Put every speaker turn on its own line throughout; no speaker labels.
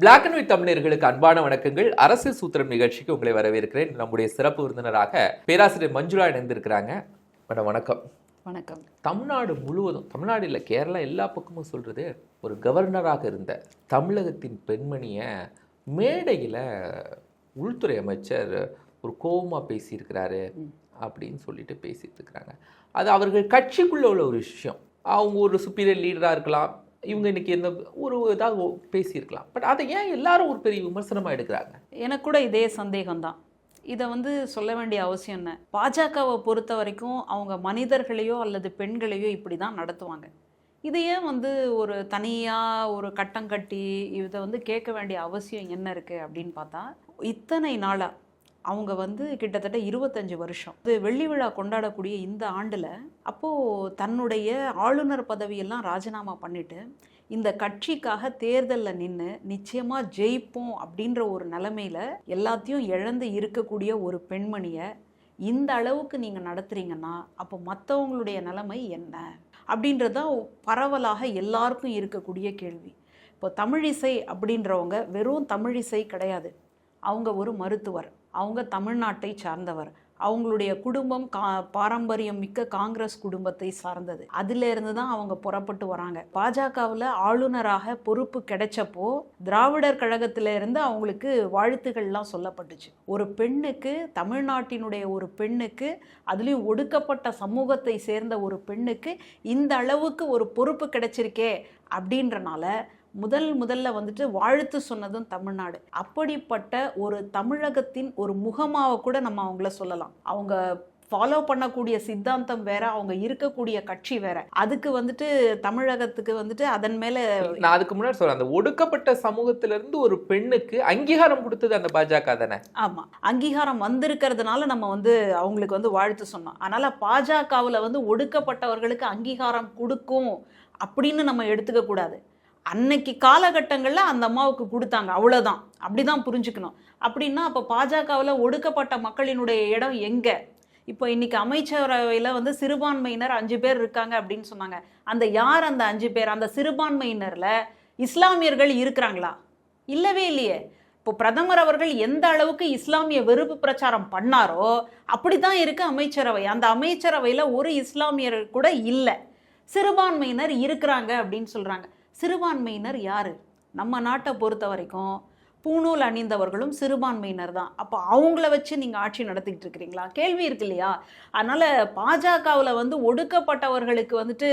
Black and white தமிழர்களுக்கு அன்பான வணக்கங்கள். அரசு சூத்திரம் நிகழ்ச்சிக்கு உங்களை வரவேற்கிறேன். நம்முடைய சிறப்பு விருந்தினராக பேராசிரியர் மஞ்சுளா இணைந்திருக்கிறாங்க. மேடம் வணக்கம்.
வணக்கம்.
தமிழ்நாடு முழுவதும் தமிழ்நாடு இல்லை கேரளா எல்லா பக்கமும் சொல்றது ஒரு கவர்னராக இருந்த தமிழகத்தின் பெண்மணியை மேடையில் உள்துறை அமைச்சர் ஒரு கோபமாக பேசியிருக்கிறாரு அப்படின்னு சொல்லிட்டு பேசிட்டு இருக்கிறாங்க அது அவர்கள் கட்சிக்குள்ள உள்ள ஒரு விஷயம். அவங்க ஒரு சுப்பீரியர் லீடராக இருக்கலாம். இவங்க இன்னைக்கு இந்த ஒரு ஏதாவது பேசியிருக்கலாம். பட் அதை ஏன் எல்லாரும் ஒரு பெரிய விமர்சனமாக எடுக்கிறாங்க?
எனக்கு கூட இதே சந்தேகம்தான். இதை வந்து சொல்ல வேண்டிய அவசியம் என்ன? பாஜகவை பொறுத்த வரைக்கும் அவங்க மனிதர்களையோ அல்லது பெண்களையோ இப்படி தான் நடத்துவாங்க. இதையே ஏன் வந்து ஒரு தனியாக ஒரு கட்டம் கட்டி இதை வந்து கேட்க வேண்டிய அவசியம் என்ன இருக்குது அப்படின்னு பார்த்தா இத்தனை நாளாக அவங்க வந்து கிட்டத்தட்ட இருபத்தஞ்சு வருஷம். இது வெள்ளி விழா கொண்டாடக்கூடிய இந்த ஆண்டில் அப்போது தன்னுடைய ஆளுநர் பதவியெல்லாம் ராஜினாமா பண்ணிட்டு இந்த கட்சிக்காக தேர்தலில் நின்று நிச்சயமாக ஜெயிப்போம் அப்படின்ற ஒரு நிலமையில எல்லாத்தையும் இழந்து இருக்கக்கூடிய ஒரு பெண்மணியை இந்த அளவுக்கு நீங்கள் நடத்துறீங்கன்னா அப்போ மற்றவங்களுடைய நிலைமை என்ன? அப்படின்றது தான் பரவலாக எல்லாருக்கும் இருக்கக்கூடிய கேள்வி. இப்போ தமிழிசை அப்படின்றவங்க வெறும் தமிழிசை கிடையாது. அவங்க ஒரு மருத்துவர். அவங்க தமிழ்நாட்டை சார்ந்தவர். அவங்களுடைய குடும்பம் கா பாரம்பரியம் மிக்க காங்கிரஸ் குடும்பத்தை சார்ந்தது. அதிலிருந்து தான் அவங்க புறப்பட்டு வராங்க. பாஜகவில் ஆளுநராக பொறுப்பு கிடைச்சப்போ திராவிடர் கழகத்திலிருந்து அவங்களுக்கு வாழ்த்துக்கள்லாம் சொல்லப்பட்டுச்சு. ஒரு பெண்ணுக்கு தமிழ்நாட்டினுடைய ஒரு பெண்ணுக்கு அதுலேயும் ஒடுக்கப்பட்ட சமூகத்தை சேர்ந்த ஒரு பெண்ணுக்கு இந்த அளவுக்கு ஒரு பொறுப்பு கிடைச்சிருக்கே அப்படின்றனால முதல் முதல்ல வந்துட்டு வாழ்த்து சொன்னதும் தமிழ்நாடு. அப்படிப்பட்ட ஒரு தமிழகத்தின் ஒரு முகமாக கூட நம்ம அவங்கள சொல்லலாம். அவங்க ஃபாலோ பண்ணக்கூடிய சித்தாந்தம் வேற அவங்க இருக்கக்கூடிய கட்சி வேற. அதுக்கு வந்துட்டு தமிழகத்துக்கு வந்துட்டு அதன் மேல
நான் அதுக்கு முன்னாடி சொல்றேன். அந்த ஒடுக்கப்பட்ட சமூகத்திலிருந்து ஒரு பெண்ணுக்கு அங்கீகாரம் கொடுத்தது அந்த பாஜக தானே?
ஆமா. அங்கீகாரம் வந்திருக்கிறதுனால நம்ம வந்து அவங்களுக்கு வந்து வாழ்த்து சொன்னோம். அதனால பாஜகவில் வந்து ஒடுக்கப்பட்டவர்களுக்கு அங்கீகாரம் கொடுக்கும் அப்படின்னு நம்ம எடுத்துக்க கூடாது. அன்னைக்கு காலகட்டங்களில் அந்த அம்மாவுக்கு கொடுத்தாங்க அவ்வளோதான் அப்படிதான் புரிஞ்சுக்கணும். அப்படின்னா அப்போ பாஜகவில் ஒடுக்கப்பட்ட மக்களினுடைய இடம் எங்கே? இப்போ இன்னைக்கு அமைச்சரவையில் வந்து சிறுபான்மையினர் அஞ்சு பேர் இருக்காங்க அப்படின்னு சொன்னாங்க. அந்த யார் அந்த அஞ்சு பேர்? அந்த சிறுபான்மையினரில் இஸ்லாமியர்கள் இருக்கிறாங்களா? இல்லவே இல்லையே. இப்போ பிரதமர் அவர்கள் எந்த அளவுக்கு இஸ்லாமிய வெறுப்பு பிரச்சாரம் பண்ணாரோ அப்படி தான் இருக்குது அமைச்சரவை. அந்த அமைச்சரவையில் ஒரு இஸ்லாமியர் கூட இல்லை. சிறுபான்மையினர் இருக்கிறாங்க அப்படின்னு சொல்கிறாங்க சிறுபான்மையினர் யார்? நம்ம நாட்டை பொறுத்த வரைக்கும் பூணூல் அணிந்தவர்களும் சிறுபான்மையினர் தான். அப்போ அவங்கள வச்சு நீங்கள் ஆட்சி நடத்திக்கிட்டு இருக்கிறீங்களா? கேள்வி இருக்கு இல்லையா? அதனால் பாஜகவில் வந்து ஒடுக்கப்பட்டவர்களுக்கு வந்துட்டு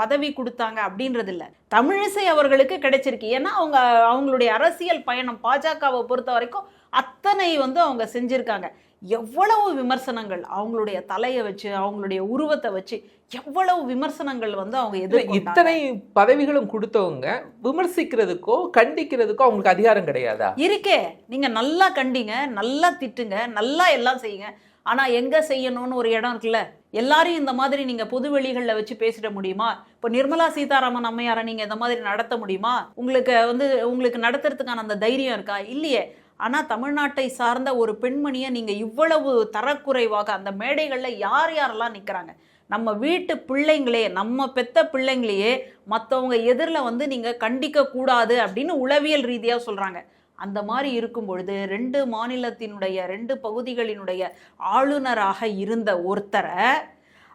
பதவி கொடுத்தாங்க அப்படின்றது இல்லை தமிழிசை அவர்களுக்கு கிடைச்சிருக்கு. ஏன்னா அவங்க அவங்களுடைய அரசியல் பயணம் பாஜகவை பொறுத்த வரைக்கும் அத்தனை வந்து அவங்க செஞ்சுருக்காங்க. எவ்வளவு விமர்சனங்கள் அவங்களுடைய தலையை வச்சு அவங்களுடைய உருவத்தை வச்சு எவ்வளவு விமர்சனங்கள் வந்து அவங்க எதிர்கொண்டாங்க?
இத்தனை பதவிகளும் கொடுத்தவங்க விமர்சிக்கிறதுக்கோ கண்டிக்கிறதுக்கோ அவங்களுக்கு அதிகாரம் கிடையாதா?
இருக்கே. நீங்க நல்லா கண்டிங்க நல்லா திட்டுங்க நல்லா எல்லாம் செய்யுங்க. ஆனா எங்க செய்யணும்னு ஒரு இடம் இருக்குல்ல? எல்லாரையும் இந்த மாதிரி நீங்க பொது வெளிகளில் வச்சு பேசிட முடியுமா? இப்போ நிர்மலா சீதாராமன் அம்மையாரை நீங்க இந்த மாதிரி நடத்த முடியுமா? உங்களுக்கு வந்து உங்களுக்கு நடத்துறதுக்கான அந்த தைரியம் இருக்கா? இல்லையே. ஆனால் தமிழ்நாட்டை சார்ந்த ஒரு பெண்மணியை நீங்கள் இவ்வளவு தரக்குறைவாக அந்த மேடைகளில் யார் யாரெல்லாம் நிற்கிறாங்க நம்ம வீட்டு பிள்ளைங்களே நம்ம பெத்த பிள்ளைங்களையே மற்றவங்க எதிரில் வந்து நீங்கள் கண்டிக்க கூடாது அப்படின்னு உளவியல் ரீதியாக சொல்கிறாங்க அந்த மாதிரி இருக்கும் பொழுது ரெண்டு மாநிலத்தினுடைய ரெண்டு பகுதிகளினுடைய ஆளுநராக இருந்த ஒருத்தரை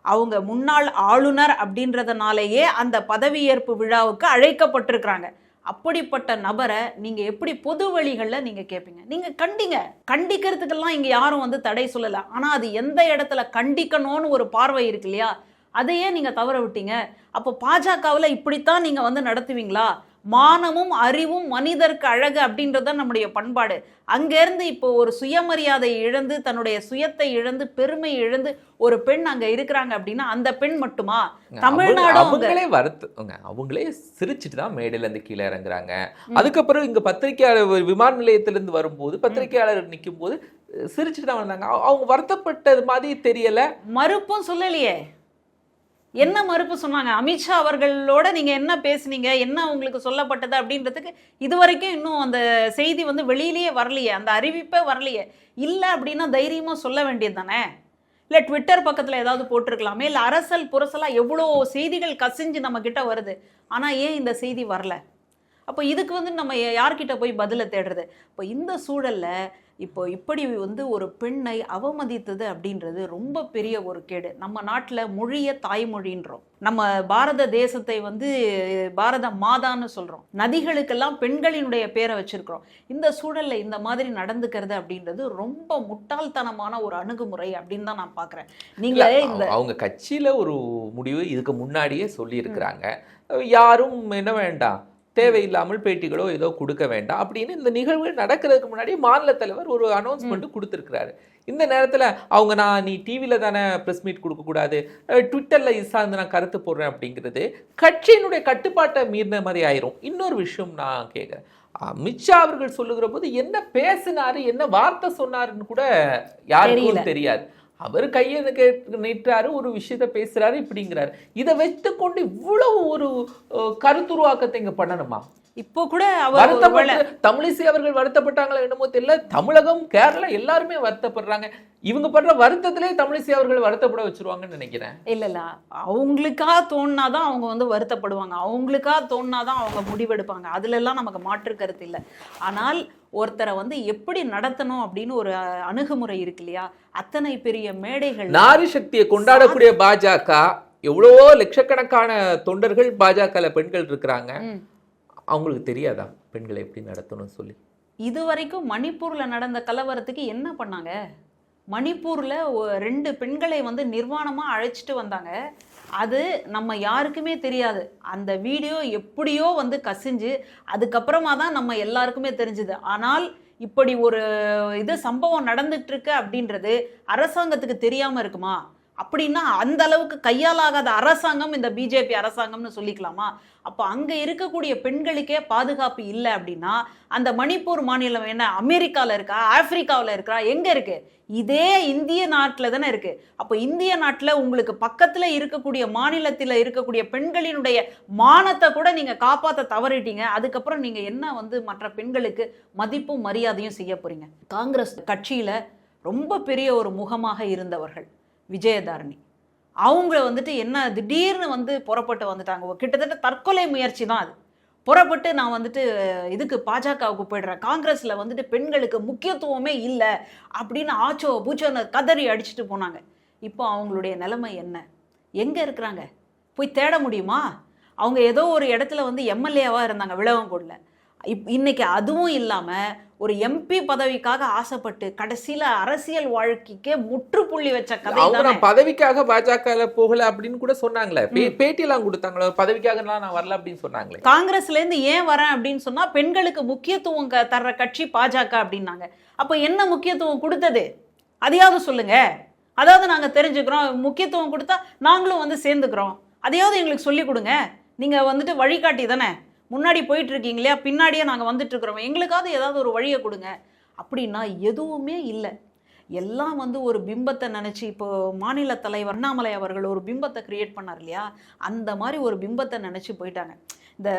அவங்க முன்னாள் ஆளுநர் அப்படின்றதுனாலேயே அந்த பதவியேற்பு விழாவுக்கு அழைக்கப்பட்டிருக்கிறாங்க. அப்படிப்பட்ட நபரை நீங்கள் எப்படி பொது வழிகளில் நீங்கள் கேட்பீங்க நீங்கள் கண்டிங்க. கண்டிக்கிறதுக்கெல்லாம் இங்கே யாரும் வந்து தடை சொல்லலை. ஆனால் அது எந்த இடத்துல கண்டிக்கணும்னு ஒரு பார்வை இருக்கு இல்லையா? அதையே நீங்கள் தவற விட்டீங்க. அப்போ பாஜகவில் இப்படித்தான் நீங்கள் வந்து நடத்துவீங்களா? மானமும் அறிவும் மனிதருக்கு அழகு அப்படின்றது தான் நம்முடைய பண்பாடு. அங்கேருந்து இப்போ ஒரு சுயமரியாதை இழந்து தன்னுடைய சுயத்தை இழந்து பெருமை இழந்து ஒரு பெண் அங்க இருக்கிறாங்க அப்படின்னா அந்த பெண் மட்டுமா?
அவங்க- அவங்களே வருத்துங்க அவங்களே சிரிச்சிட்டு தான் மேடையில இருந்து கீழே இறங்குறாங்க. அதுக்கப்புறம் இங்க பத்திரிகையாளர் விமான நிலையத்துல இருந்து வரும்போது பத்திரிகையாளர் நிற்கும் போது சிரிச்சிட்டு தான் வந்தாங்க. அவ- அவங்க வருத்தப்பட்டது மாதிரி தெரியல.
மறுப்பும் சொல்லலையே. என்ன மறுப்பு சொன்னாங்க? அமித்ஷா அவர்களோட நீங்க என்ன பேசுனீங்க? என்ன உங்களுக்கு சொல்லப்பட்டது அப்படின்றதுக்கு இது வரைக்கும் இன்னும் அந்த செய்தி வந்து வெளியிலேயே வரலையே அந்த அறிவிப்பே வரலையே. இல்லை அப்படின்னா தைரியமாக சொல்ல வேண்டியது தானே இல்லை ட்விட்டர் பக்கத்தில் ஏதாவது போட்டிருக்கலாமே? இல்லை அரசல் புரசலாக எவ்வளோ செய்திகள் கசிஞ்சு நம்ம வருது? ஆனால் ஏன் இந்த செய்தி வரல? அப்போ இதுக்கு வந்து நம்ம யார்கிட்ட போய் பதிலை தேடுறது? இப்போ இந்த சூழல்ல இப்போ இப்படி வந்து ஒரு பெண்ணை அவமதித்தது அப்படின்றது ரொம்ப பெரிய ஒரு கேடு. நம்ம நாட்டில் மொழியை தாய்மொழின்றோம். நம்ம பாரத தேசத்தை வந்து பாரத மாதான்னு சொல்கிறோம் நதிகளுக்கெல்லாம் பெண்களினுடைய பேரை வச்சிருக்கிறோம். இந்த சூழல்ல இந்த மாதிரி நடந்துக்கிறது அப்படின்றது ரொம்ப முட்டாள்தனமான ஒரு அணுகுமுறை அப்படின்னு தான் நான் பார்க்குறேன் நீங்களே இந்த
அவங்க- கட்சியில ஒரு முடிவு இதுக்கு முன்னாடியே சொல்லி இருக்கிறாங்க யாரும் என்ன வேண்டாம். தேவையில்லாமல் பேட்டிகளோ ஏதோ கொடுக்க வேண்டாம் அப்படின்னு இந்த நிகழ்வு நடக்கிறதுக்கு முன்னாடி மாநில தலைவர் ஒரு அனௌன்ஸ்மெண்ட் கொடுத்துருக்கிறாரு. இந்த நேரத்துல அவங்க நான் நீ டிவியில தானே ப்ரெஸ் மீட் கொடுக்கக்கூடாது ட்விட்டர்ல சார்ந்து நான் கருத்து போடுறேன் அப்படிங்கிறது கட்சியினுடைய கட்டுப்பாட்டை மீறின மாதிரி ஆயிரும். இன்னொரு விஷயம் நான் கேட்குறேன் அமித்ஷா அவர்கள் சொல்லுகிற போது என்ன பேசினாரு என்ன வார்த்தை சொன்னாருன்னு கூட யாருக்கும் தெரியாது. அவர் கையை கேட்டு நீட்டுறாரு ஒரு விஷயத்த பேசுறாரு இப்படிங்கிறாரு. இதை வைத்துக்கொண்டு இவ்வளவு ஒரு கருத்துருவாக்கத்தை இங்க பண்ணணுமா?
இப்போ கூட அவர்
தமிழிசை அவர்கள் வருத்தப்பட்டாங்களா என்னமோ தெரியல. தமிழகம் கேரளா எல்லாருமே வருத்தப்படுறாங்க. இவங்க பண்ற வருத்தத்திலே தமிழிசை அவர்கள் வருத்தப்பட வச்சிருவாங்கன்னு நினைக்கிறேன்.
இல்ல இல்ல அவங்களுக்கா தோணுனாதான் அவங்க வந்து வருத்தப்படுவாங்க. அவங்களுக்கா தோணுனாதான் அவங்க முடிவெடுப்பாங்க. அதுல எல்லாம் நமக்கு மாற்று கருத்து இல்லை. ஆனால் ஒருத்தரை வந்து எப்படி நடத்தணும் அப்படின்னு ஒரு அணுகுமுறை இருக்கு இல்லையா? அத்தனை பெரிய மேடைகள்
நாரி சக்தியை கொண்டாடக்கூடிய பாஜக எவ்வளவோ லட்சக்கணக்கான தொண்டர்கள் பாஜகல பெண்கள் இருக்கிறாங்க. அவங்களுக்கு தெரியாதா பெண்களை எப்படி நடத்தணும்னு சொல்லி?
இது வரைக்கும் மணிப்பூரில் நடந்த கலவரத்துக்கு என்ன பண்ணாங்க? மணிப்பூரில் ரெண்டு பெண்களை வந்து நிர்வாணமாக அழைச்சிட்டு வந்தாங்க. அது நம்ம யாருக்குமே தெரியாது. அந்த வீடியோ எப்படியோ வந்து கசிஞ்சு அதுக்கப்புறமா தான் நம்ம எல்லாருக்குமே தெரிஞ்சுது. ஆனால் இப்படி ஒரு இது சம்பவம் நடந்துட்டு இருக்கு அப்படின்றது அரசாங்கத்துக்கு தெரியாமல் இருக்குமா? அப்படின்னா அந்த அளவுக்கு கையாலாகாத அரசாங்கம் இந்த பிஜேபி அரசாங்கம்னு சொல்லிக்கலாமா? அப்போ அங்கே இருக்கக்கூடிய பெண்களுக்கே பாதுகாப்பு இல்லை அப்படின்னா அந்த மணிப்பூர் மாநிலம் என்ன அமெரிக்காவில் இருக்கா ஆப்பிரிக்காவில் இருக்கா எங்கே இருக்கு? இதே இந்திய நாட்டில் தானே இருக்கு. அப்போ இந்திய நாட்டில் உங்களுக்கு பக்கத்தில் இருக்கக்கூடிய மாநிலத்தில் இருக்கக்கூடிய பெண்களினுடைய மானத்தை கூட நீங்கள் காப்பாற்ற தவறிட்டீங்க. அதுக்கப்புறம் நீங்கள் என்ன வந்து மற்ற பெண்களுக்கு மதிப்பும் மரியாதையும் செய்ய போறீங்க? காங்கிரஸ் கட்சியில் ரொம்ப பெரிய ஒரு முகமாக இருந்தவர்கள். விஜயதாரணி. அவங்கள வந்துட்டு என்ன திடீர்னு வந்து புறப்பட்டு வந்துட்டாங்க. கிட்டத்தட்ட தற்கொலை முயற்சி தான் அது. புறப்பட்டு நான் வந்துட்டு இதுக்கு பாஜகவுக்கு போயிடுறேன். காங்கிரஸில் வந்துட்டு பெண்களுக்கு முக்கியத்துவமே இல்லை அப்படின்னு ஆச்சோ பூச்சோன்னு கதறி அடிச்சுட்டு போனாங்க. இப்போ அவங்களுடைய நிலைமை என்ன? எங்கே இருக்கிறாங்க? போய் தேட முடியுமா? அவங்க ஏதோ ஒரு இடத்துல வந்து எம்எல்ஏவாக இருந்தாங்க விளவங்கோடில் இப் இன்னைக்கு அதுவும் இல்லாமல் ஒரு எம்பி பதவிக்காக ஆசைப்பட்டு கடைசியில் அரசியல் வாழ்க்கைக்கே முற்றுப்புள்ளி வச்ச கதை
நான் பதவிக்காக பாஜக போகல அப்படின்னு கூட சொன்னாங்களே. பேட்டியெல்லாம் கொடுத்தாங்களே? பதவிக்காக நான் வரல அப்படின்னு சொன்னாங்களே.
காங்கிரஸ்ல இருந்து ஏன் வரேன் அப்படின்னு சொன்னா பெண்களுக்கு முக்கியத்துவம் தர்ற கட்சி பாஜக அப்படின்னாங்க. அப்ப என்ன முக்கியத்துவம் கொடுத்தது? அதையாவது சொல்லுங்க. அதாவது நாங்க தெரிஞ்சுக்கிறோம் முக்கியத்துவம் கொடுத்தா நாங்களும் வந்து சேர்ந்துக்கிறோம். அதையாவது எங்களுக்கு சொல்லி கொடுங்க. நீங்க வந்துட்டு வழிகாட்டி தானே. முன்னாடி போயிட்டு இல்லையா பின்னாடியே நாங்கள் வந்துட்டுருக்குறோம் எங்களுக்காவது ஏதாவது ஒரு வழியை கொடுங்க. அப்படின்னா எதுவுமே இல்லை. எல்லாம் வந்து ஒரு பிம்பத்தை நினச்சி இப்போ மாநில தலைவர் அண்ணாமலை அவர்கள் ஒரு பிம்பத்தை கிரியேட் பண்ணார் இல்லையா? அந்த மாதிரி ஒரு பிம்பத்தை நினச்சி போயிட்டாங்க. இந்த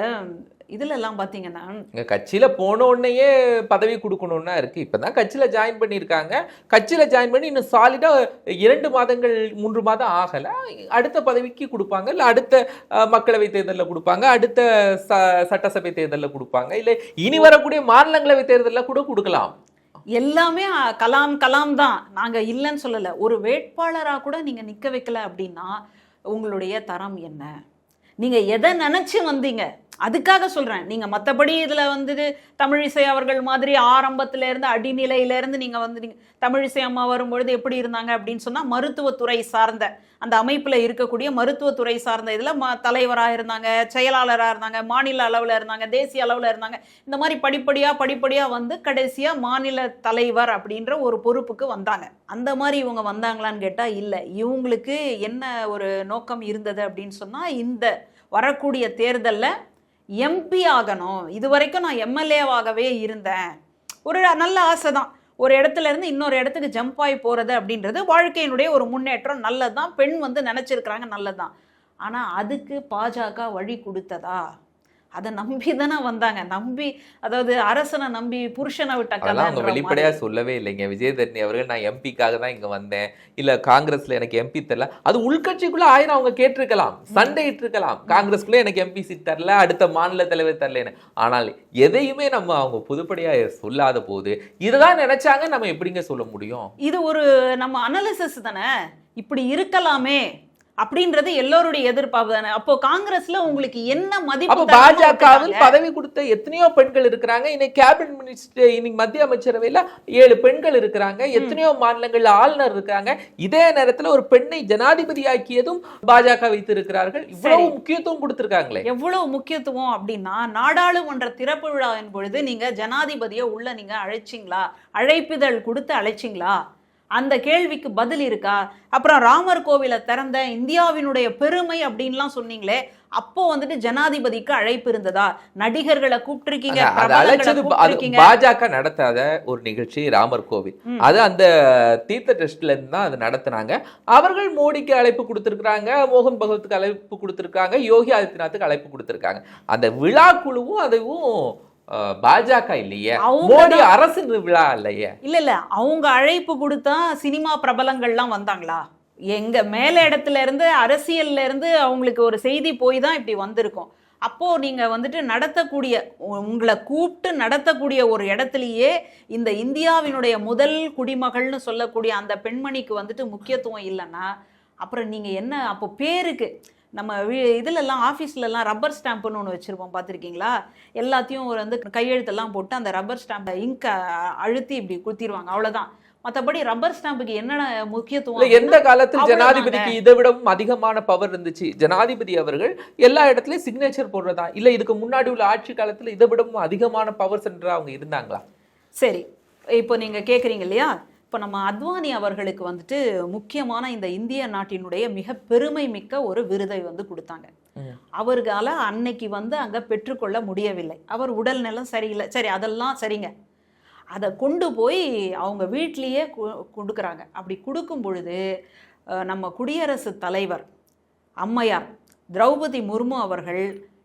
இதுல எல்லாம் பார்த்தீங்கன்னா
இங்க கட்சியில போன உடனேயே பதவி கொடுக்கணும்னா இருக்கு. இப்பதான் கட்சியில ஜாயின் பண்ணியிருக்காங்க. கட்சியில ஜாயின் பண்ணி இன்னும் சாலிடா இரண்டு மாதங்கள் மூன்று மாதம் ஆகல. அடுத்த பதவிக்கு கொடுப்பாங்க. இல்ல அடுத்த மக்களவை தேர்தலில் கொடுப்பாங்க. அடுத்த ச- சட்டசபை தேர்தலில் கொடுப்பாங்க. இல்ல இனி வரக்கூடிய மாநிலங்களவை தேர்தலில் கூட கொடுக்கலாம்.
எல்லாமே கலாம் கலாம் தான். நாங்க இல்லைன்னு சொல்லலை. ஒரு வேட்பாளராக கூட நீங்க நிக்க வைக்கல அப்படின்னா உங்களுடைய தரம் என்ன? நீங்கள் எதை நினச்சி வந்தீங்க? அதுக்காக சொல்கிறேன் நீங்கள் மற்றபடி இதில் வந்து தமிழிசை அவர்கள் மாதிரி ஆரம்பத்திலேருந்து இருந்து நீங்கள் வந்து நீங்கள் தமிழிசை அம்மா வரும்பொழுது எப்படி இருந்தாங்க அப்படின்னு சொன்னால் மருத்துவத்துறை சார்ந்த அந்த அமைப்பில் இருக்கக்கூடிய மருத்துவத்துறை சார்ந்த இதில் ம தலைவராக இருந்தாங்க செயலாளராக இருந்தாங்க மாநில அளவில் இருந்தாங்க தேசிய அளவில் இருந்தாங்க. இந்த மாதிரி படிப்படியாக படிப்படியாக வந்து கடைசியாக மாநில தலைவர் அப்படின்ற ஒரு பொறுப்புக்கு வந்தாங்க. அந்த மாதிரி இவங்க வந்தாங்களான்னு கேட்டால் இல்லை. இவங்களுக்கு என்ன ஒரு நோக்கம் இருந்தது அப்படின்னு சொன்னால் இந்த வரக்கூடிய தேர்தலில் எம்பி ஆகணும். இது வரைக்கும் நான் எம்எல்ஏவாகவே இருந்தேன். ஒரு நல்ல ஆசை தான். ஒரு இடத்துல இருந்து இன்னொரு இடத்துக்கு ஜம்ப் ஆகி போகிறது அப்படின்றது வாழ்க்கையினுடைய ஒரு முன்னேற்றம். நல்லது தான் பெண் வந்து நினச்சிருக்கிறாங்க நல்லது தான் ஆனால் அதுக்கு பாஜக வழி கொடுத்ததா? அதை நம்பி தானே வந்தாங்க. நம்பி அதாவது அரசனை நம்பி புருஷனை விட்ட
அவங்க வெளிப்படையா சொல்லவே இல்லைங்க. விஜயதரணி அவர்கள் நான் எம்பிக்காக தான் இங்க வந்தேன். இல்ல காங்கிரஸ்ல எனக்கு எம்பி தரல அது உள்கட்சிக்குள்ள ஆயிரம் அவங்க கேட்டிருக்கலாம். சண்டையிட்டு இருக்கலாம் காங்கிரஸ்குள்ள எனக்கு எம்பி சீட் தரல அடுத்த மாநில தலைவர் தரலன்னு. ஆனால் எதையுமே நம்ம அவங்க பொதுப்படையா சொல்லாத போது இதுதான் நினைச்சாங்க நம்ம எப்படிங்க சொல்ல முடியும்?
இது ஒரு நம்ம அனாலிசிஸ் தானே? இப்படி இருக்கலாமே. அப்படின்றது எல்லோருடைய எதிர்பார்ப்பு தானே. அப்போ காங்கிரஸ்ல உங்களுக்கு என்ன மதிப்பு
பாஜகவில்? பதவி கொடுத்த எத்தனையோ பெண்கள் இருக்கிறாங்க. இன்னைக்கு கேபினட் மினிஸ்டர் இன்னைக்கு மத்திய அமைச்சரவையில ஏழு பெண்கள் இருக்கிறாங்க. எத்தனையோ மாநிலங்கள்ல ஆளுநர் இருக்காங்க இதே நேரத்துல ஒரு பெண்ணை ஜனாதிபதி ஆக்கியதும் பாஜக வைத்து இருக்கிறார்கள் இவ்வளவு. முக்கியத்துவம் கொடுத்திருக்காங்களே.
எவ்வளவு முக்கியத்துவம் அப்படின்னா நாடாளுமன்ற திறப்பு விழாவின் பொழுது நீங்க ஜனாதிபதியை உள்ள நீங்க அழைச்சிங்களா? அழைப்பிதழ் கொடுத்து அழைச்சிங்களா? அந்த கேள்விக்கு பதில் இருக்கா? அப்புறம் ராமர் கோவிலை திறந்த இந்தியாவினுடைய பெருமை அப்படின்லாம் சொன்னீங்களே அப்போ வந்துட்டு ஜனாதிபதிக்கு அழைப்பு இருந்ததா? நடிகர்களை கூப்பிட்டிருக்கீங்க
பாஜக நடத்தாத ஒரு நிகழ்ச்சி ராமர் கோவில். அது அந்த தீர்த்த ட்ரஸ்ட்ல இருந்து தான் அது நடத்துனாங்க. அவர்கள் மோடிக்கு அழைப்பு கொடுத்திருக்காங்க மோகன் பகவத்துக்கு அழைப்பு கொடுத்திருக்காங்க யோகி ஆதித்யநாத்துக்கு அழைப்பு கொடுத்திருக்காங்க. அந்த விழா குழுவும் அதுவும் பாஜக இல்லையே? மோடி அரசு விழா இல்லையே?
இல்ல இல்ல. அவங்க அழைப்பு கொடுத்தா சினிமா பிரபலங்கள்லாம் வந்தாங்களா? எங்க மேல இடத்துல இருந்து அரசியல்ல இருந்து அவங்களுக்கு ஒரு செய்தி போய் தான் இப்படி வந்திருக்கும். அப்போ நீங்க வந்துட்டு நடத்தக்கூடிய உங்களை கூப்பிட்டு நடத்தக்கூடிய ஒரு இடத்துலயே இந்த இந்தியாவினுடைய முதல் குடிமகள்னு சொல்லக்கூடிய அந்த பெண்மணிக்கு வந்துட்டு முக்கியத்துவம் இல்லைன்னா அப்புறம் நீங்க என்ன அப்போ பேருக்கு நம்ம இதுலெல்லாம் ஆஃபீஸ்லலாம் ரப்பர் ஸ்டாம்ப்னு ஒன்று வச்சுருப்போம் பார்த்துருக்கீங்களா எல்லாத்தையும் ஒரு வந்து கையெழுத்தெல்லாம் போட்டு அந்த ரப்பர் ஸ்டாம்பை இங்கை அழுத்தி இப்படி குத்திடுவாங்க அவ்வளோதான் மற்றபடி ரப்பர் ஸ்டாம்புக்கு என்னென்ன முக்கியத்துவம்
எந்த காலத்தில். ஜனாதிபதிக்கு இதை விடவும் அதிகமான பவர் இருந்துச்சு? ஜனாதிபதி அவர்கள் எல்லா இடத்துலயும் சிக்னேச்சர் போடுறதா? இல்ல இதுக்கு முன்னாடி உள்ள ஆட்சி காலத்துல இதை விடவும் அதிகமான பவர் சென்டர் அவங்க இருந்தாங்களா?
சரி இப்போ நீங்கள் கேட்குறீங்க இல்லையா? இப்போ நம்ம அத்வானி அவர்களுக்கு வந்துட்டு முக்கியமான இந்த இந்திய நாட்டினுடைய மிக பெருமை மிக்க ஒரு விருதை வந்து கொடுத்தாங்க.
ம்.
அவர்களால் அன்னைக்கு வந்து அங்கே பெற்றுக்கொள்ள முடியவில்லை. அவர் உடல்நலம் சரியில்லை. சரி அதெல்லாம் சரிங்க. அதை கொண்டு போய் அவங்க வீட்லேயே கொடுக்குறாங்க. அப்படி கொடுக்கும் பொழுது நம்ம குடியரசுத் தலைவர் அம்மையார் திரௌபதி முர்மு அவர்கள்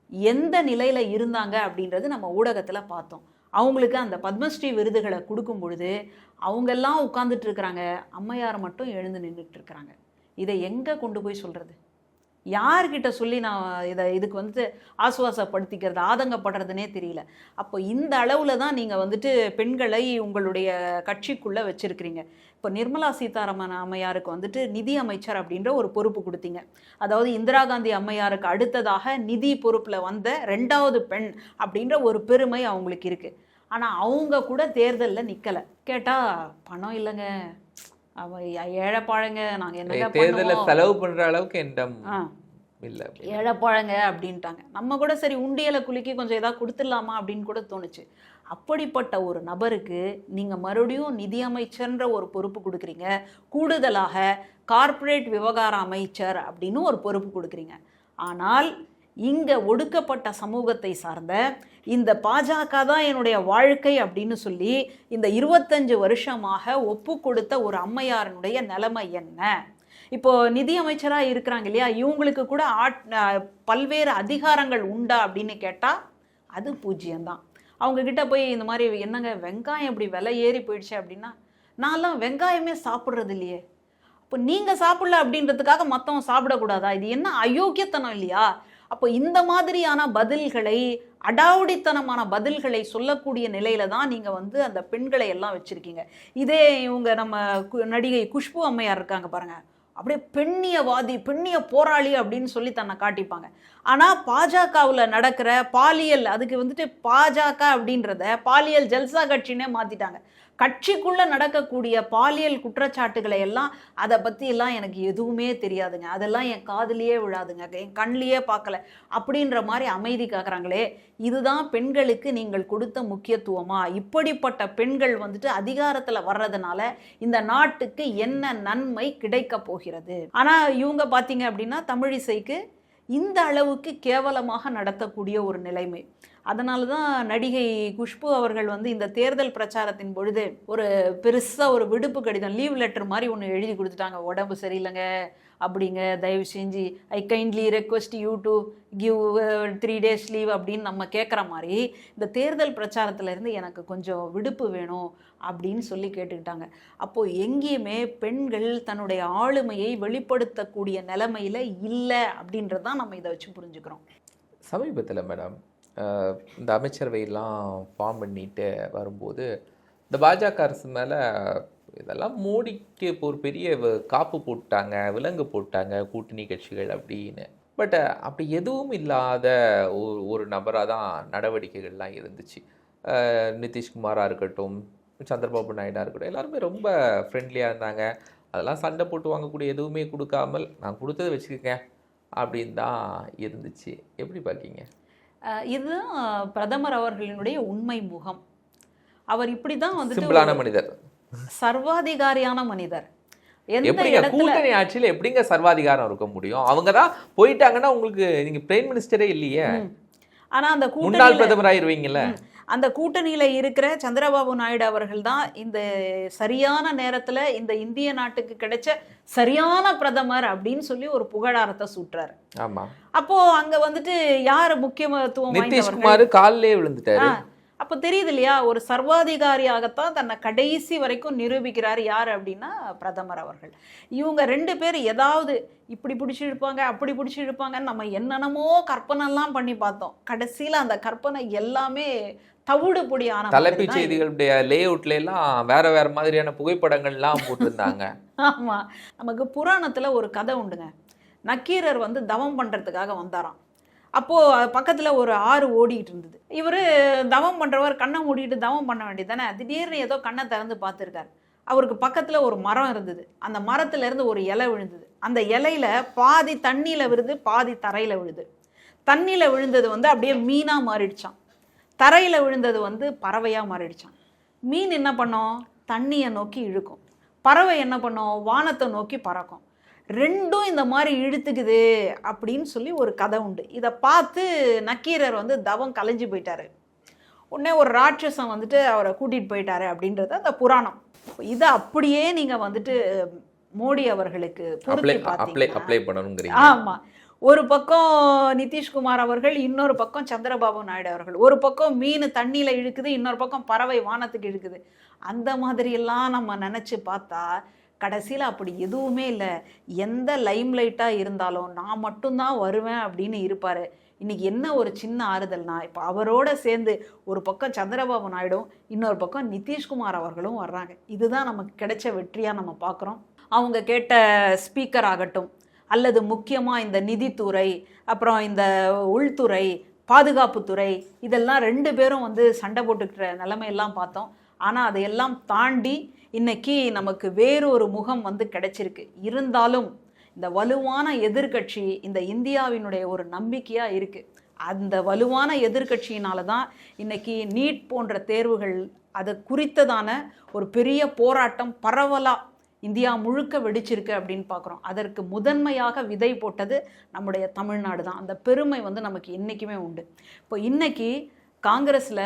எந்த நிலையில் இருந்தாங்க அப்படின்றது நம்ம ஊடகத்தில் பார்த்தோம். அவங்களுக்கு அந்த பத்மஸ்ரீ விருதுகளை கொடுக்கும் பொழுது அவங்கெல்லாம் உட்கார்ந்துட்டு இருக்கிறாங்க அம்மையார் மட்டும் எழுந்து நின்றுட்டு இருக்கிறாங்க இதை எங்கே கொண்டு போய் சொல்கிறது யார்கிட்ட சொல்லி நான் இதை இதுக்கு வந்துட்டு ஆசுவாசப்படுத்திக்கிறது ஆதங்கப்படுறதுனே தெரியல. அப்போ இந்த அளவில் தான் நீங்கள் வந்துட்டு பெண்களை உங்களுடைய கட்சிக்குள்ளே வச்சுருக்கிறீங்க. இப்போ நிர்மலா சீதாராமன் அம்மையாருக்கு வந்துட்டு நிதி அமைச்சர் அப்படின்ற ஒரு பொறுப்பு கொடுத்தீங்க. அதாவது இந்திரா காந்தி அம்மையாருக்கு அடுத்ததாக நிதி பொறுப்பில் வந்த ரெண்டாவது பெண் அப்படின்ற ஒரு பெருமை அவங்களுக்கு இருக்குது ஆனால் அவங்க கூட தேர்தலில் நிற்கலை கேட்டால் பணம் இல்லைங்க. அவ ஏழைப்பாழங்க நாங்கள் என்னங்க
தேர்தலில் செலவு பண்ற அளவுக்கு என்டம்
ஆ.
இல்ல
ஏழைப்பாழங்க அப்படின்ட்டாங்க. நம்ம கூட சரி உண்டியலை குலுக்கி கொஞ்சம் ஏதாவது கொடுத்துடலாமா அப்படின்னு கூட தோணுச்சு. அப்படிப்பட்ட ஒரு நபருக்கு நீங்கள் மறுபடியும் நிதியமைச்சர்ன்ற ஒரு பொறுப்பு கொடுக்குறீங்க. கூடுதலாக கார்ப்பரேட் விவகார அமைச்சர் அப்படின்னு ஒரு பொறுப்பு கொடுக்குறீங்க. ஆனால் இங்கே ஒடுக்கப்பட்ட சமூகத்தை சார்ந்த இந்த பாஜக தான் என்னுடைய வாழ்க்கை அப்படின்னு சொல்லி இந்த இருபத்தஞ்சு வருஷமாக ஒப்பு கொடுத்த ஒரு அம்மையாரனுடைய நிலைமை என்ன? இப்போ நிதி அமைச்சராக இருக்கிறாங்க இல்லையா? இவங்களுக்கு கூட ஆட் பல்வேறு அதிகாரங்கள் உண்டா அப்படின்னு கேட்டால் அது பூஜ்ஜியம்தான். அவங்கக்கிட்ட போய் இந்த மாதிரி என்னங்க வெங்காயம் இப்படி விலை ஏறி போயிடுச்சு அப்படின்னா நான்லாம் வெங்காயமே சாப்பிட்றது இல்லையே. அப்போ நீங்கள் சாப்பிடல அப்படின்றதுக்காக மற்றவன் சாப்பிடக்கூடாதா? இது என்ன அயோக்கியத்தனம் இல்லையா? அப்போ இந்த மாதிரியான பதில்களை அடாவடித்தனமான பதில்களை சொல்லக்கூடிய நிலையில தான் நீங்கள் வந்து அந்த பெண்களை எல்லாம் வச்சுருக்கீங்க. இதே இவங்க நம்ம கு- நடிகை குஷ்பு அம்மையார் இருக்காங்க பாருங்க. அப்படியே பெண்ணியவாதி பெண்ணிய போராளி அப்படின்னு சொல்லி தன்னை காட்டிப்பாங்க. ஆனால் பாஜகவில் நடக்கிற பாலியல் அதுக்கு வந்துட்டு பாஜக அப்படின்றத பாலியல் ஜல்சா கட்சினே மாற்றிட்டாங்க கட்சிக்குள்ளே நடக்கக்கூடிய பாலியல் குற்றச்சாட்டுகளை எல்லாம் அதை பற்றியெல்லாம் எனக்கு எதுவுமே தெரியாதுங்க. அதெல்லாம் என் காதுலயே விழாதுங்க. என் கண்லேயே பார்க்கல. அப்படின்ற மாதிரி அமைதி காக்குறாங்களே. இதுதான் பெண்களுக்கு நீங்கள் கொடுத்த முக்கியத்துவமா? இப்படிப்பட்ட பெண்கள் வந்துட்டு அதிகாரத்தில் வர்றதுனால இந்த நாட்டுக்கு என்ன நன்மை கிடைக்க போகிறது? ஆனால் இவங்க பார்த்தீங்க அப்படின்னா தமிழிசைக்கு இந்த அளவுக்கு கேவலமாக நடத்தக்கூடிய ஒரு நிலைமை. அதனால தான் நடிகை குஷ்பு அவர்கள் வந்து இந்த தேர்தல் பிரச்சாரத்தின் பொழுது ஒரு பெருசாக ஒரு விடுப்பு கடிதம் லீவ் லெட்டர் மாதிரி ஒன்று எழுதி கொடுத்துட்டாங்க. உடம்பு சரியில்லைங்க அப்படிங்க. தயவு செஞ்சு I kindly request you to give three days leave அப்படின்னு நம்ம கேட்குற மாதிரி இந்த தேர்தல் பிரச்சாரத்துலேருந்து எனக்கு கொஞ்சம் விடுப்பு வேணும் அப்படின்னு சொல்லி கேட்டுக்கிட்டாங்க. அப்போது எங்கேயுமே பெண்கள் தன்னுடைய ஆளுமையை வெளிப்படுத்தக்கூடிய நிலைமையில் இல்லை அப்படின்றது தான் நம்ம இதை வச்சு புரிஞ்சுக்கிறோம்.
சமீபத்தில் மேடம் இந்த அமைச்சரவையெல்லாம் ஃபார்ம் பண்ணிட்டு வரும்போது இந்த பாஜக அரசு மேலே இதெல்லாம் மோடிக்கு இப்போ ஒரு பெரிய வ- காப்பு போட்டாங்க விலங்கு போட்டாங்க கூட்டணி கட்சிகள் அப்படின்னு. பட் அப்படி எதுவும் இல்லாத ஒரு ஒரு நபராக தான் நடவடிக்கைகள்லாம் இருந்துச்சு. நிதிஷ்குமாராக இருக்கட்டும் சந்திரபாபு நாயுடா இருக்கட்டும் எல்லாருமே ரொம்ப ஃப்ரெண்ட்லியாக இருந்தாங்க. அதெல்லாம் சண்டை போட்டு வாங்கக்கூடிய எதுவுமே கொடுக்காமல் நான் கொடுத்ததை வச்சுக்கோங்க அப்படின்னு தான் இருந்துச்சு. எப்படி பார்க்கீங்க?
இதுதான் பிரதமர் அவர்களினுடைய உண்மை முகம். அவர் இப்படி தான் வந்துட்டு
மனிதர்.
சர்வாதிகாரியான மனிதர். எந்த
எப்படிங்க?
இடத்துல
கூட்டணி ஆட்சியில் எப்படிங்க சர்வாதிகாரம் இருக்க முடியும்? அவங்க தான் போயிட்டாங்கன்னா உங்களுக்கு நீங்க பிரைம் மினிஸ்டரே இல்லையே.
ஆனா அந்த
முன்னாள் பிரதமர் ஆயிருவீங்கல்ல.
அந்த கூட்டணியில இருக்கிற சந்திரபாபு நாயுடு அவர்கள் தான் இந்த சரியான நேரத்துல இந்த இந்திய நாட்டுக்கு கிடைச்ச சரியான பிரதமர் அப்படின்னு சொல்லி ஒரு புகழாரத்தை சூட்டுறாரு.
ஆமா.
அப்போ அங்க வந்துட்டு யார் முக்கியத்துவம்
நிதிஷ்குமார் காலிலே விழுந்துட்டாரு.
அப்போ தெரியுது இல்லையா? ஒரு சர்வாதிகாரியாகத்தான் தன்னை கடைசி வரைக்கும் நிரூபிக்கிறார் யார் அப்படின்னா பிரதமர் அவர்கள். இவங்க ரெண்டு பேர் ஏதாவது இப்படி பிடிச்சி இழுப்பாங்க அப்படி பிடிச்சி இழுப்பாங்கன்னு நம்ம என்னென்னமோ கற்பனைலாம் பண்ணி பார்த்தோம். கடைசியில் அந்த கற்பனை எல்லாமே தவிடு பொடியான
தலைப்புச்
தான்.
செய்திகளுடைய லே அவுட்ல எல்லாம் வேற வேற மாதிரியான புகைப்படங்கள்லாம் போட்டிருந்தாங்க.
ஆமா. நமக்கு புராணத்துல ஒரு கதை உண்டுங்க. நக்கீரர் வந்து தவம் பண்றதுக்காக வந்தாராம். அப்போ பக்கத்துல ஒரு ஆறு ஓடிட்டு இருந்தது. இவரு தவம் பண்றவர் கண்ணை மூடிட்டு தவம் பண்ண வேண்டியதானே திடீர்னு ஏதோ கண்ணை திறந்து பார்த்துருக்காரு. அவருக்கு பக்கத்துல ஒரு மரம் இருந்தது. அந்த மரத்துல இருந்து ஒரு இலை விழுந்தது. அந்த இலையில பாதி தண்ணியில விழுது பாதி தரையில விழுது. தண்ணியில விழுந்தது வந்து அப்படியே மீனா மாறிடுச்சான் தரையில விழுந்தது வந்து பறவையா மாறிடுச்சான் மீன் என்ன பண்ணும்? தண்ணியை நோக்கி இழுக்கும். பறவை என்ன பண்ணும்? வானத்தை நோக்கி பறக்கும். ரெண்டும் இந்த மாதிரி இழுத்துக்குது அப்படின்னு சொல்லி ஒரு கதை உண்டு. இதை பார்த்து நக்கீரர் வந்து தவம் கலைஞ்சு போயிட்டாரு. உடனே ஒரு ராட்சசம் வந்துட்டு அவரை கூட்டிட்டு போயிட்டாரு அப்படின்றது அந்த புராணம். இதை அப்படியே நீங்க வந்துட்டு மோடி அவர்களுக்கு
அப்ளை
பொருத்தி
அப்ளை
ஒரு பக்கம் நிதிஷ்குமார் அவர்கள் இன்னொரு பக்கம் சந்திரபாபு நாயுடு அவர்கள். ஒரு பக்கம் மீன் தண்ணியில் இழுக்குது இன்னொரு பக்கம் பறவை வானத்துக்கு இழுக்குது. அந்த மாதிரியெல்லாம் நம்ம நினச்சி பார்த்தா கடைசியில் அப்படி எதுவுமே இல்லை. எந்த லைம்லைட்டாக இருந்தாலும் நான் மட்டும்தான் வருவேன் அப்படின்னு இருப்பார். இன்றைக்கி என்ன ஒரு சின்ன ஆறுதல்னா இப்போ அவரோட சேர்ந்து ஒரு பக்கம் சந்திரபாபு நாயுடும் இன்னொரு பக்கம் நிதிஷ்குமார் அவர்களும் வர்றாங்க. இதுதான் நமக்கு கிடைச்ச வெற்றியாக நம்ம பார்க்குறோம் அவங்க கேட்ட ஸ்பீக்கர் ஆகட்டும் அல்லது முக்கியமாக இந்த நிதித்துறை அப்புறம் இந்த உள்துறை பாதுகாப்புத்துறை இதெல்லாம் ரெண்டு பேரும் வந்து சண்டை போட்டுக்கிற நிலைமையெல்லாம் பார்த்தோம். ஆனால் அதையெல்லாம் தாண்டி இன்னைக்கு நமக்கு வேறொரு முகம் வந்து கிடைச்சிருக்கு. இருந்தாலும் இந்த வலுவான எதிர்க்கட்சி இந்த இந்தியாவினுடைய ஒரு நம்பிக்கையாக இருக்குது அந்த வலுவான எதிர்கட்சியினால தான் இன்னைக்கு நீட் போன்ற தேர்வுகள் அது குறித்ததான ஒரு பெரிய போராட்டம் பரவலாக இந்தியா முழுக்க வெடிச்சிருக்கு அப்படின்னு பார்க்குறோம். அதற்கு முதன்மையாக விதை போட்டது நம்முடைய தமிழ்நாடு தான். அந்த பெருமை வந்து நமக்கு என்றைக்குமே உண்டு. இப்போ இன்னைக்கு காங்கிரஸில்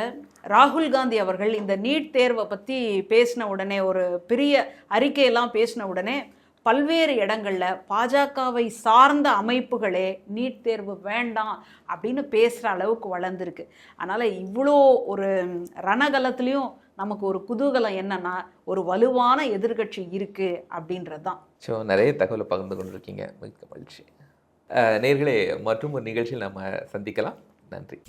ராகுல் காந்தி அவர்கள் இந்த நீட் தேர்வை பற்றி பேசின உடனே ஒரு பெரிய அறிக்கையெல்லாம் பேசின உடனே பல்வேறு இடங்களில் பாஜகவை சார்ந்த அமைப்புகளே நீட் தேர்வு வேண்டாம் அப்படின்னு பேசுகிற அளவுக்கு வளர்ந்துருக்கு. அதனால் இவ்வளோ ஒரு ரணகலத்துலேயும் நமக்கு ஒரு குதூகலம் என்னன்னா ஒரு வலுவான எதிர்க்கட்சி இருக்கு அப்படின்றது தான்
ஸோ நிறைய தகவலை பகிர்ந்து கொண்டிருக்கீங்க. மிக்க மகிழ்ச்சி. நேர்களே மற்றும் ஒரு நிகழ்ச்சியில் நம்ம சந்திக்கலாம். நன்றி.